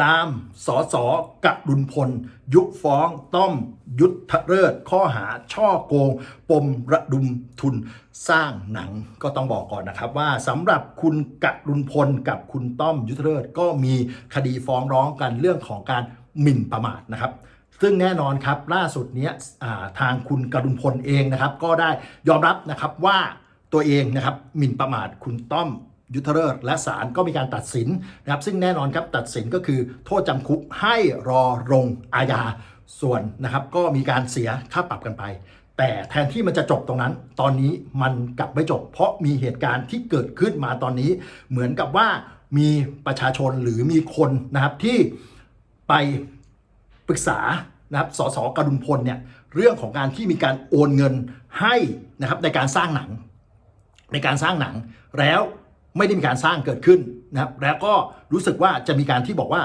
ลาม สอสอกดุลพล ยุคฟ้องต้อม ยุทธเริศข้อหาช่อโกง ปมระดุมทุนสร้างหนังก็ต้องบอกก่อนนะครับว่าสำหรับคุณกดุลพลกับคุณต้อมยุทธเริศก็มีคดีฟ้องร้องกันเรื่องของการหมิ่นประมาทนะครับซึ่งแน่นอนครับล่าสุดเนี้ยทางคุณกรุณพลเองนะครับ ก็ได้ยอมรับนะครับว่าตัวเองนะครับหมิ่นประมาทคุณต้อม ยุทธเริศและศาลก็มีการตัดสินนะครับซึ่งแน่นอนครับตัดสินก็คือโทษจำคุกให้รอลงอาญาส่วนนะครับก็มีการเสียค่าปรับกันไป แต่แทนที่มันจะจบตรงนั้น ตอนนี้มันกลับไม่จบ เพราะมีเหตุการณ์ที่เกิดขึ้นมาตอนนี้ เหมือนกับว่ามีประชาชนหรือมีคนนะครับที่ไปปรึกษานะครับสสกรุณพลเนี่ยเรื่องของการที่มีการโอนเงินให้นะครับในการสร้างหนัง ในการสร้างหนังแล้ว ไม่ได้มีการสร้างเกิดขึ้นนะครับ แล้วก็รู้สึกว่าจะมีการที่บอกว่า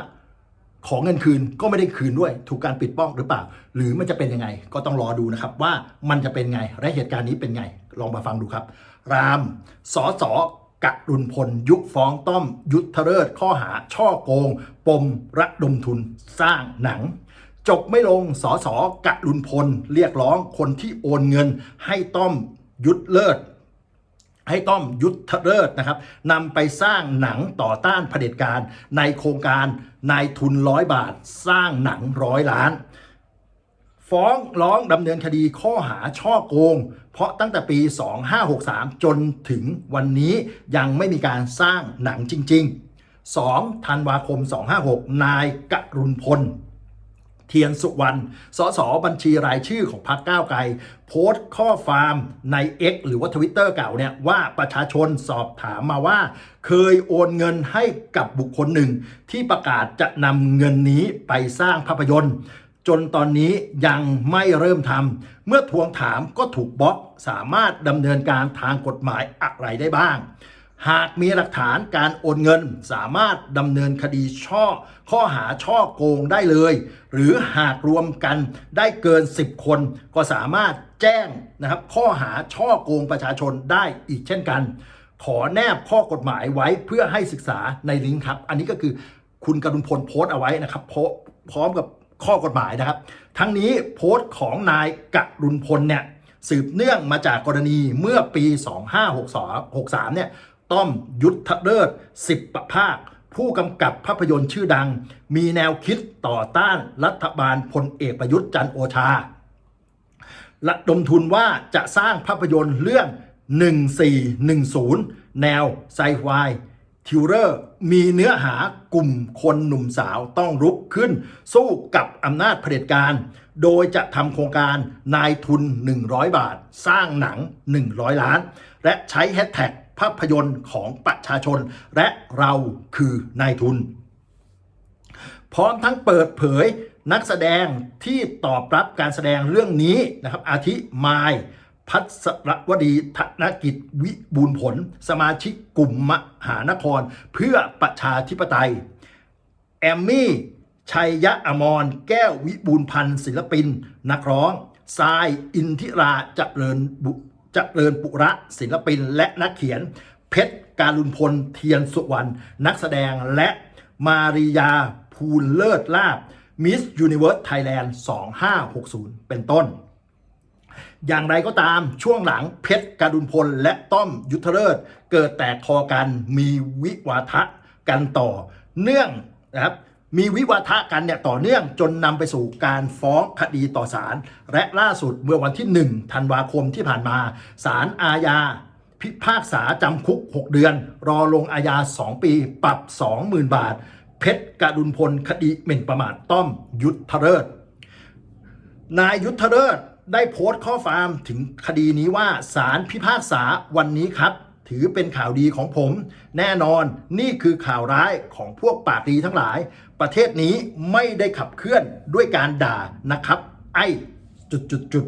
ขอเงินคืนก็ไม่ได้คืนด้วย ถูกการปิดป้องหรือเปล่า หรือมันจะเป็นยังไง ก็ต้องรอดูนะครับ ว่ามันจะเป็นไงและเหตุการณ์นี้เป็นไง ลองมาฟังดูครับ รามสอสอกรุณพล ยุฟ้องต้อม ยุทธเริศข้อหา ช่อโกง ปมระดมทุนสร้างหนัง จบไม่ลงสอสอกรุณพล เรียกร้องคนที่โอนเงิน ให้ต้อมยุทธเลิศ ให้ต้อมยุทธเลิศนะครับนำไปสร้างหนังต่อต้านเผด็จการในโครงการนายทุนร้อยบาท สร้างหนังร้อยล้าน ฟ้องร้องดำเนินคดีข้อหาช่อโกง เพราะตั้งแต่ปี 2563 จนถึงวันนี้ยังไม่มีการสร้างหนังจริง ๆ 2. ธันวาคม 256 นายกรุณพล เทียนสุวรรณ สสบัญชีรายชื่อของพรรคก้าวไกล โพสต์ข้อความใน X หรือว่าทวิตเตอร์เก่าเนี่ยว่าประชาชนสอบถามมาว่า เคยโอนเงินให้กับบุคคลหนึ่ง ที่ประกาศจะนำเงินนี้ไปสร้างภาพยนตร์จนตอนนี้ยังไม่เริ่มทำ เมื่อทวงถามก็ถูกบล็อก สามารถดำเนินการทางกฎหมายอะไรได้บ้าง หากมีหลักฐานการโอนเงินสามารถดำเนินคดีช่อ ข้อหาช่อโกงได้เลย หรือหากรวมกันได้เกิน 10 คน ก็สามารถแจ้งนะครับข้อหาช่อโกงประชาชนได้อีกเช่นกัน ขอแนบข้อกฎหมายไว้เพื่อให้ศึกษาในลิงก์ครับ อันนี้ก็คือคุณกรุณพลโพสต์เอาไว้นะครับพสต์พร้อมกับข้อกฎหมายนะครับ ทั้งนี้โพสต์ของนายกรุณพลเนี่ยสืบเนื่องมาจากกรณีเมื่อปี 2563เนี่ย ต้อมยุทธเลิศสิบประภาค ผู้กำกับภาพยนตร์ชื่อดัง มีแนวคิดต่อต้านรัฐบาลพลเอกประยุทธ์จันโอชาระดมทุนว่าจะสร้างภาพยนตร์เรื่อง 1410 แนวไซไฟทิวเรอร์มีเนื้อหากลุ่มคนหนุ่มสาวต้องรุกขึ้น สู้กับอำนาจเผด็จการ โดยจะทำโครงการนายทุน 100 บาท สร้างหนัง 100 ล้าน และใช้แฮชแท็ก ภาพยนตร์ของประชาชน และเราคือนายทุน พร้อมทั้งเปิดเผยนักแสดงที่ตอบรับการแสดงเรื่องนี้นะครับ อาทิมาย พัสรวดีธนกิจวิบูลย์ผล สมาชิกกลุ่มมหานคร เพื่อประชาธิปไตย แอมมี่ ชัยยะอมร แก้ววิบูลพันธ์ศิลปิน นักร้องทรายอินทิราเจริญบุ เจริญปุระศิลปิน และนักเขียน เพชรการุณพลเทียนสุวรรณนักแสดงและมาริยาภูลเลิศลาบมิสยูนิเวิร์สไทยแลนด์2560 เป็นต้น อย่างไรก็ตามช่วงหลังเพชรการุณพลและต้อมยุทธเลิศ เกิดแตกคอกันมีวิวาทะกันต่อเนื่องนะครับ มีวิวาทะกันเนี่ยต่อเนื่องจนนำไปสู่การฟ้องคดีต่อศาลและล่าสุดเมื่อวันที่ 1 ธันวาคมที่ผ่านมาศาลอาญา พิพากษาจำคุก 6 เดือน รอลงอาญา 2 ปี ปรับ 20,000 บาท เพชรกรุณพลคดีหมิ่นประมาทต้อมยุทธเลิศนายยุทธเลิศได้โพสต์ข้อความถึงคดีนี้ว่าศาลพิพากษาวันนี้ครับ ถือเป็นข่าวดีของผม แน่นอนนี่คือข่าวร้ายของพวกปากดีทั้งหลาย ประเทศนี้ไม่ได้ขับเคลื่อนด้วยการด่านะครับ ไอ้จุดจุดจุด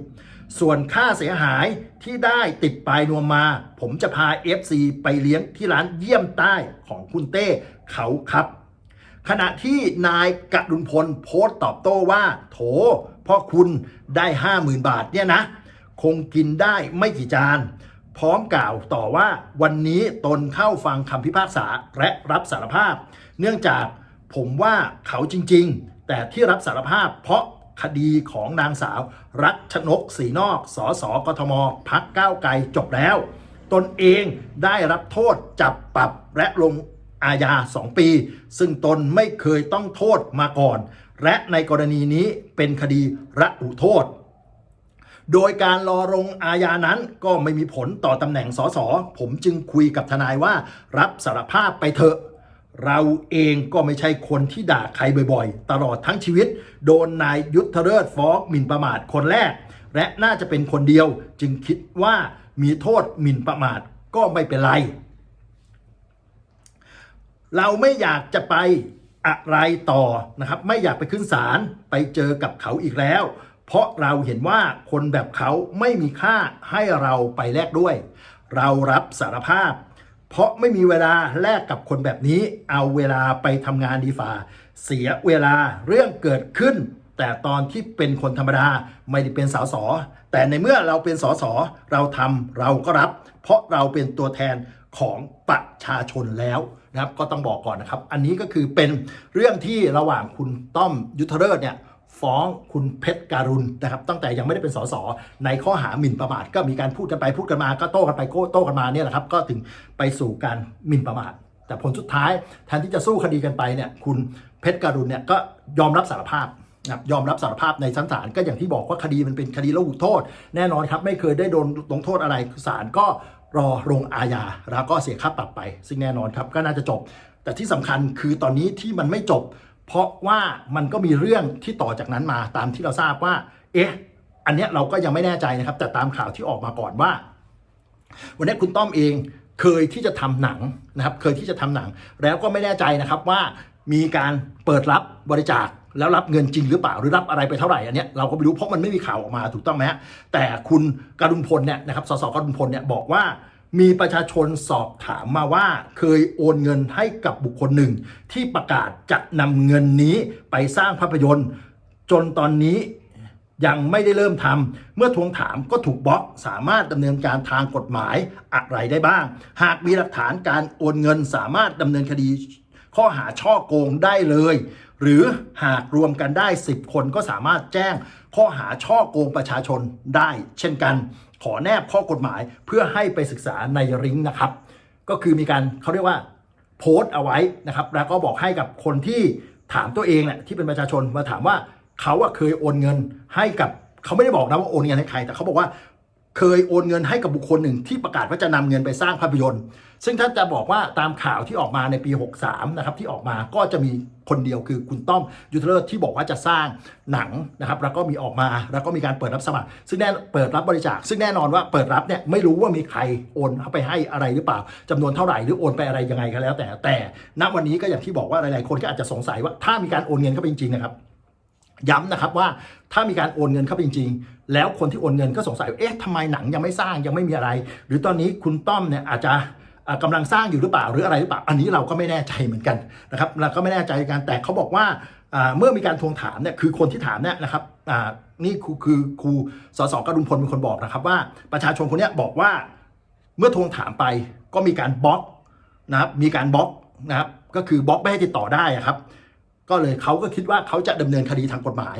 ส่วนค่าเสียหายที่ได้ติดปลายนวมมา ผมจะพา FC ไปเลี้ยงที่ร้านเยี่ยมใต้ของคุณเต้เขาครับ ขณะที่นายกรุณพลโพสต์ตอบโต้ว่า โถ พ่อคุณได้ 50,000 บาทเนี่ยนะ คงกินได้ไม่กี่จาน พร้อมกล่าวต่อว่าวันนี้ตนเข้าฟังคำพิพากษาและรับสารภาพ เนื่องจาก ผมว่าเขาจริง ๆ แต่ที่รับสารภาพเพราะคดีของนางสาว รัชนกศรีนอกสอสอกทมพักก้าวไกลจบแล้ว ตนเองได้รับโทษจับปรับและลงอาญา 2 ปี ซึ่งตนไม่เคยต้องโทษมาก่อน และในกรณีนี้เป็นคดีระอุโทษ โดยการรอลงอาญานั้นก็ไม่มีผลต่อตำแหน่งสสผมจึงคุยกับทนายว่ารับสารภาพไปเถอะ เราเองก็ไม่ใช่คนที่ด่าใครบ่อยๆ ตลอดทั้งชีวิต โดนนายยุทธเริศฟ้องหมิ่นประมาทคนแรก และน่าจะเป็นคนเดียว จึงคิดว่ามีโทษหมิ่นประมาทก็ไม่เป็นไร เราไม่อยากจะไปอะไรต่อนะครับ ไม่อยากไปขึ้นศาลไปเจอกับเขาอีกแล้ว เพราะเราเห็นว่าคนแบบเขาไม่มีค่าให้เราไปแลกด้วย เรารับสารภาพ เพราะไม่มีเวลาแลกกับคนแบบนี้ เอาเวลาไปทำงานดีฝ่า เสียเวลาเรื่องเกิดขึ้น แต่ตอนที่เป็นคนธรรมดาไม่ได้เป็นสาสแต่ในเมื่อเราเป็นสอสอเราทำเราก็รับ เพราะเราเป็นตัวแทนของประชาชนแล้วนะครับก็ต้องบอกก่อนนะครับ อันนี้ก็คือเป็นเรื่องที่ระหว่างคุณต้อมยุทธเริศเนี่ย ฟ้องคุณเพชรการุณนะครับตั้งแต่ยังไม่ได้เป็นสสในข้อหาหมิ่นประมาทก็มีการพูดกันไปพูดกันมาก็โต้กันไปโต้กันมาเนี่ยแหละครับก็ถึงไปสู่การหมิ่นประมาทแต่ผลสุดท้ายแทนที่จะสู้คดีกันไปเนี่ยคุณเพชรการุณเนี่ยก็ยอมรับสารภาพนะยอมรับสารภาพในชั้นศาลก็อย่างที่บอกว่าคดีมันเป็นคดีระหุโทษ แน่นอนครับไม่เคยได้โดนลงโทษอะไรศาลก็รอลงอาญาแล้วก็เสียค่าปรับไป ซึ่งแน่นอนครับก็น่าจะจบ แต่ที่สำคัญคือตอนนี้ที่มันไม่จบ เพราะว่ามันก็มีเรื่องที่ต่อจากนั้นมาตามที่เราทราบว่า เอ๊ะ อันเนี้ยเราก็ยังไม่แน่ใจนะครับ แต่ตามข่าวที่ออกมาก่อนว่า วันนี้คุณต้อมเองเคยที่จะทำหนังนะครับ เคยที่จะทำหนัง แล้วก็ไม่แน่ใจนะครับว่ามีการเปิดรับบริจาคแล้วรับเงินจริงหรือเปล่าหรือรับอะไรไปเท่าไหร่อันเนี้ยเราก็ไม่รู้เพราะมันไม่มีข่าวออกมาถูกต้องไหมฮะแต่คุณกรุณพลเนี่ยนะครับสสกรุณพลเนี่ยบอกว่า มีประชาชนสอบถามมาว่าเคยโอนเงินให้กับบุคคลหนึ่ง ที่ประกาศจะนำเงินนี้ไปสร้างภาพยนตร์ จนตอนนี้ยังไม่ได้เริ่มทำเมื่อทวงถามก็ถูกบล็อกสามารถดำเนินการทางกฎหมายอะไรได้บ้าง หากมีหลักฐานการโอนเงินสามารถดำเนินคดีข้อหาช่อโกงได้เลย หรือหากรวมกันได้ 10 คนก็สามารถแจ้งข้อหาช่อโกงประชาชนได้เช่นกัน ขอแนบข้อกฎหมายเพื่อให้ไปศึกษาในริงนะครับ ก็คือมีการเขาเรียกว่าโพสต์เอาไว้นะครับ แล้วก็บอกให้กับคนที่ถามตัวเองแหละที่เป็นประชาชนมาถามว่าเขาอะเคยโอนเงินให้กับเขาไม่ได้บอกนะว่าโอนเงินให้ใครแต่เขาบอกว่าเคยโอนเงินให้กับบุคคลหนึ่งที่ประกาศว่าจะนำเงินไปสร้างภาพยนตร์ ซึ่งถ้าจะบอกว่าตามข่าวที่ออกมาในปี 63นะครับที่ออกมาก็จะมีคนเดียวคือคุณต้อมยุทธเลิศที่บอกว่าจะสร้างหนังนะครับ แล้วก็มีออกมาแล้วก็มีการเปิดรับสมัคร ซึ่งแน่เปิดรับบริจาค ซึ่งแน่นอนว่าเปิดรับเนี่ยไม่รู้ว่ามีใครโอนเข้าไปให้อะไรหรือเปล่าจำนวนเท่าไหร่หรือโอนไปอะไรยังไงก็แล้ว แต่แต่ณวันนี้ก็อย่างที่บอกว่าหลายๆคนก็อาจจะสงสัยว่าถ้ามีการโอนเงินเข้าไปจริงๆนะครับย้ำนะครับว่าถ้ามีการโอนเงินเข้าไปจริง ๆ แล้วคนที่โอนเงินก็สงสัยว่าเอ๊ะทำไมหนังยังไม่สร้างยังไม่มีอะไร หรือตอนนี้คุณต้อมเนี่ยอาจจะ อ่ากำลังสร้างอยู่หรือเปล่าหรืออะไรหรือเปล่า อันนี้เราก็ไม่แน่ใจเหมือนกันนะครับเราก็ไม่แน่ใจกันแต่เขาบอกว่าเมื่อมีการทวงถามเนี่ยคือคนที่ถามเนี่ยนะครับนี่คือครูสสกรุณพลเป็นคนบอกนะครับว่าประชาชนคนนี้บอกว่าเมื่อทวงถามไปก็มีการบล็อกนะครับมีการบล็อกนะครับก็คือบล็อกไม่ให้ติดต่อได้ครับ ก็เลยเขาก็คิดว่าเขาจะดำเนินคดีทางกฎหมาย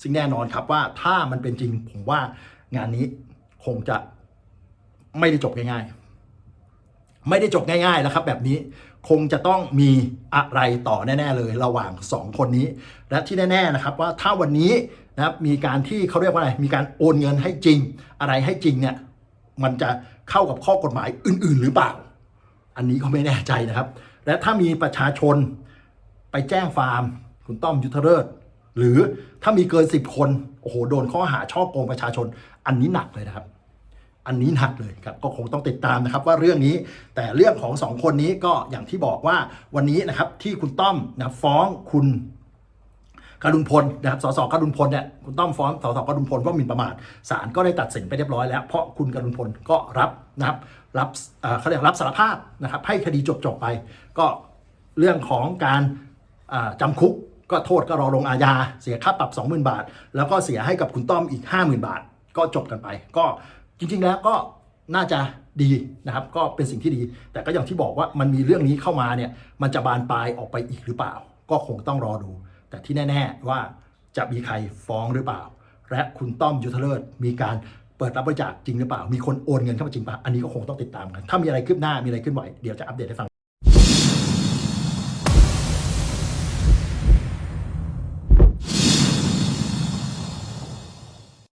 ซึ่งแน่นอนครับว่าถ้ามันเป็นจริงผมว่างานนี้คงจะไม่ได้จบง่ายๆ ไม่ได้จบง่ายๆแล้วครับแบบนี้คงจะต้องมีอะไรต่อแน่ ๆ เลยระหว่าง 2 คนนี้ และที่แน่ๆนะครับว่าถ้าวันนี้นะครับมีการที่เขาเรียกว่าอะไรมีการโอนเงินให้จริง อะไรให้จริงเนี่ยมันจะเข้ากับข้อกฎหมายอื่น ๆ หรือเปล่า อันนี้ก็ไม่แน่ใจนะครับ และถ้ามีประชาชนไปแจ้งฟาร์ม คุณต้อมยุทธเริศหรือถ้ามีเกิน 10 คนโอ้โหโดนข้อหาช่อโกงประชาชนอันนี้หนักเลยนะครับ อันนี้หนักเลยครับก็คงต้องติดตามนะครับว่าเรื่องนี้แต่เรื่องของสองคนนี้ก็อย่างที่บอกว่าวันนี้นะครับที่คุณต้อมนะฟ้องคุณการุณพลนะครับ สสการุณพลเนี่ยคุณต้อมฟ้องสสการุณพลว่าหมิ่นประมาทศาลก็ได้ตัดสินไปเรียบร้อยแล้วเพราะคุณการุณพลก็รับนะครับรับเขาเรียกรับสารภาพนะครับให้คดีจบจบไป ก็เรื่องของการอ่าจำคุกก็โทษก็รอลงอาญาเสียค่าปรับ 20,000 บาท แล้วก็เสียให้กับคุณต้อมอีก 50,000 บาท ก็จบกันไป ก็ จริงๆแล้วก็น่าจะดีนะครับ ก็เป็นสิ่งที่ดี แต่ก็อย่างที่บอกว่ามันมีเรื่องนี้เข้ามาเนี่ย มันจะบานปลายออกไปอีกหรือเปล่า ก็คงต้องรอดู แต่ที่แน่ ๆว่าจะมีใครฟ้องหรือเปล่า และคุณต้อมยุทธเลิศมีการเปิดรับบริจาคจริงหรือเปล่า มีคนโอนเงินเข้ามาจริงป่ะอันนี้ก็คงต้องติดตามกัน ถ้ามีอะไรคืบหน้ามีอะไรขึ้นไหวเดี๋ยวจะอัปเดตให้ฟัง